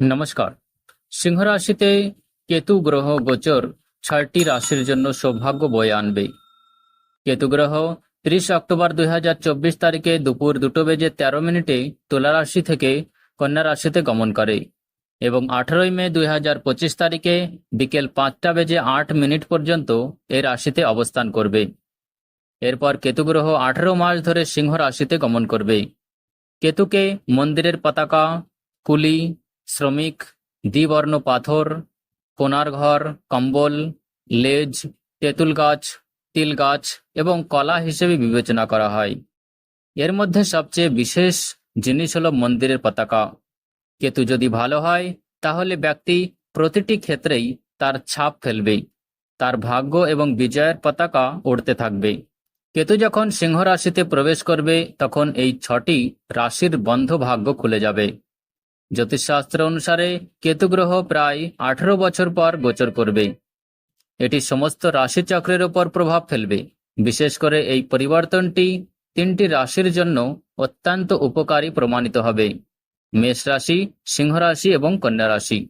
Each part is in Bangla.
নমস্কার। সিংহ রাশিতে কেতু গ্রহ গোচর ছয়টি রাশির জন্য সৌভাগ্য বয়ে আনবে। কেতু গ্রহ ত্রিশ অক্টোবর দুই হাজার চব্বিশ তারিখে দুপুর দুটো বেজে তেরো মিনিটে তুলা রাশি থেকে কন্যা রাশিতে গমন করে এবং আঠারোই মে দুই হাজার পঁচিশ তারিখে বিকেল পাঁচটা বেজে আট মিনিট পর্যন্ত এ রাশিতে অবস্থান করবে। এরপর কেতু গ্রহ আঠারো মাস ধরে সিংহ রাশিতে গমন করবে। কেতুকে মন্দিরের পতাকা, কুলি শ্রমিক, দ্বিবর্ণ পাথর, কোনার ঘর, কম্বল, লেজ, তেঁতুল গাছ, তিল গাছ এবং কলা হিসেবে বিবেচনা করা হয়। এর মধ্যে সবচেয়ে বিশেষ জিনিস হল মন্দিরের পতাকা। কেতু যদি ভালো হয়, তাহলে ব্যক্তি প্রতিটি ক্ষেত্রেই তার ছাপ ফেলবে, তার ভাগ্য এবং বিজয়ের পতাকা উড়তে থাকবে। কেতু যখন সিংহ রাশিতে প্রবেশ করবে, তখন এই ছটি রাশির বন্ধ ভাগ্য খুলে যাবে। জ্যোতিষশাস্ত্র অনুসারে কেতু গ্রহ প্রায় আঠারো বছর পর গোচর করবে। এটি সমস্ত রাশিচক্রের ওপর প্রভাব ফেলবে। বিশেষ করে এই পরিবর্তনটি তিনটি রাশির জন্য অত্যন্ত উপকারী প্রমাণিত হবে। মেষ রাশি, সিংহ রাশি এবং কন্যা রাশি।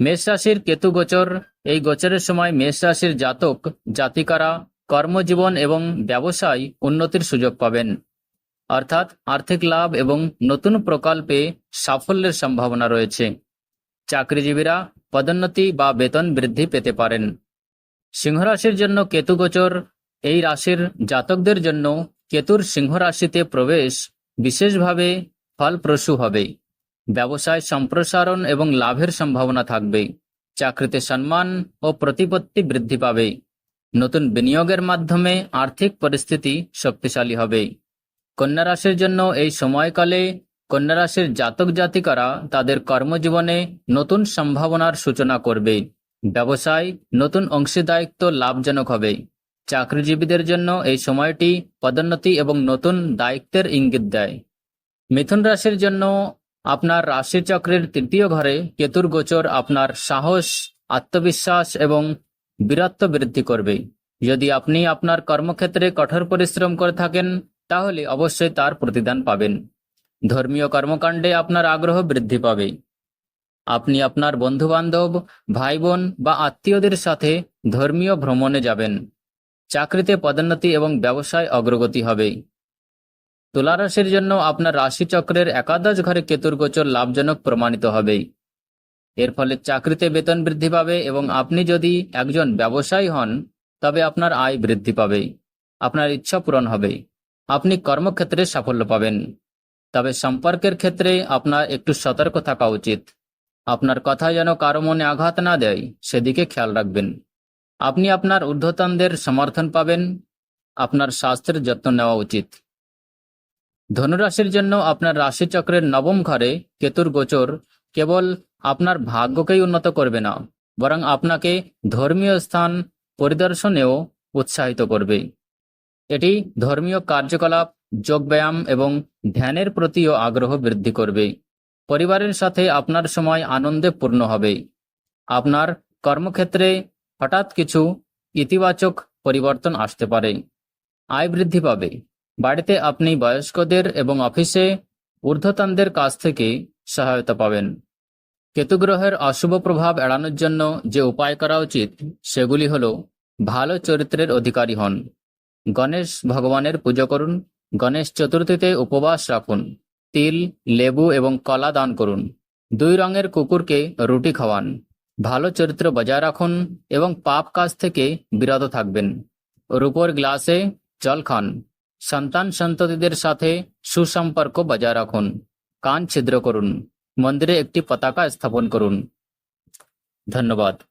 মেষ রাশির কেতু গোচর, এই গোচরের সময় মেষ রাশির জাতক, জাতিকারা, কর্মজীবন এবং ব্যবসায় উন্নতির সুযোগ পাবেন। অর্থাৎ আর্থিক লাভ এবং নতুন প্রকল্পে সাফল্যের সম্ভাবনা রয়েছে। চাকরিজীবীরা পদোন্নতি বা বেতন বৃদ্ধি পেতে পারেন। সিংহ রাশির জন্য কেতু গোচর। এই রাশির জাতকদের জন্য কেতুর সিংহ রাশিতে প্রবেশ বিশেষভাবে ফলপ্রসূ হবে। ব্যবসায় সম্প্রসারণ এবং লাভের সম্ভাবনা থাকবে। চাকরিতে সম্মান ও প্রতিপত্তি বৃদ্ধি পাবে। নতুন বিনিয়োগের মাধ্যমে আর্থিক পরিস্থিতি শক্তিশালী হবে। কন্যা রাশির জন্য এই সময়কালে কন্যা রাশির জাতক জাতিকারা তাদের কর্মজীবনে নতুন সম্ভাবনার সূচনা করবে। ব্যবসায় নতুন অংশীদায়িত্ব লাভজনক হবে। চাকরিজীবীদের জন্য এই সময়টি পদোন্নতি এবং নতুন দায়িত্বের ইঙ্গিত দেয়। মিথুন রাশির জন্য আপনার রাশিচক্রের তৃতীয় ঘরে কেতুর গোচর আপনার সাহস, আত্মবিশ্বাস এবং বীরত্ব বৃদ্ধি করবে। যদি আপনি আপনার কর্মক্ষেত্রে কঠোর পরিশ্রম করে থাকেন তাহলে অবশ্যই তার প্রতিদান পাবেন। ধর্মীয় কর্মকাণ্ডে আপনার আগ্রহ বৃদ্ধি পাবে। আপনি আপনার বন্ধুবান্ধব ভাই বোন বা আত্মীয়দের সাথে ধর্মীয় ভ্রমণে যাবেন। চাকরিতে পদোন্নতি এবং ব্যবসায় অগ্রগতি হবে। তুলা রাশির জন্য আপনার রাশিচক্রের একাদশ ঘরে কেতুর গোচর লাভজনক প্রমাণিত হবে। এর ফলে চাকরিতে বেতন বৃদ্ধি পাবে এবং আপনি যদি একজন ব্যবসায়ী হন, তবে আপনার আয় বৃদ্ধি পাবে। আপনার ইচ্ছা পূরণ হবে। আপনি কর্মক্ষেত্রে সাফল্য পাবেন। তবে সম্পর্কের ক্ষেত্রে আপনার একটু সতর্ক থাকা উচিত। আপনার কথা যেন কারও মনে আঘাত না দেয়, সেদিকে খেয়াল রাখবেন। আপনি আপনার ঊর্ধ্বতনদের সমর্থন পাবেন। আপনার স্বাস্থ্যের যত্ন নেওয়া উচিত। ধনুরাশির জন্য আপনার রাশিচক্রের নবম ঘরে কেতুর গোচর কেবল আপনার ভাগ্যকেই উন্নত করবে না, বরং আপনাকে ধর্মীয় স্থান পরিদর্শনেও উৎসাহিত করবে। এটি ধর্মীয় কার্যকলাপ, যোগব্যায়াম এবং ধ্যানের প্রতিও আগ্রহ বৃদ্ধি করবে। পরিবারের সাথে আপনার সময় আনন্দে পূর্ণ হবে। আপনার কর্মক্ষেত্রে হঠাৎ কিছু ইতিবাচক পরিবর্তন আসতে পারে। আয় বৃদ্ধি পাবে। বাড়িতে আপনি বয়স্কদের এবং অফিসে ঊর্ধ্বতনদের কাছ থেকে সহায়তা পাবেন। কেতুগ্রহের অশুভ প্রভাব এড়ানোর জন্য যে উপায় করা উচিত, সেগুলি হল, ভালো চরিত্রের অধিকারী হন। গণেশ ভগবানের পুজো করুন, গণেশ চতুর্থীতে উপবাস রাখুন, তিল, লেবু এবং কলা দান করুন, দুই রঙের কুকুরকে রুটি খাওয়ান, ভালো চরিত্র বজায় রাখুন এবং পাপ কাজ থেকে বিরত থাকবেন। রূপোর গ্লাসে জল খান, সন্তান সন্ততিদের সাথে সুসম্পর্ক বজায় রাখুন, কান ছিদ্র করুন, মন্দিরে একটি পতাকা স্থাপন করুন। ধন্যবাদ।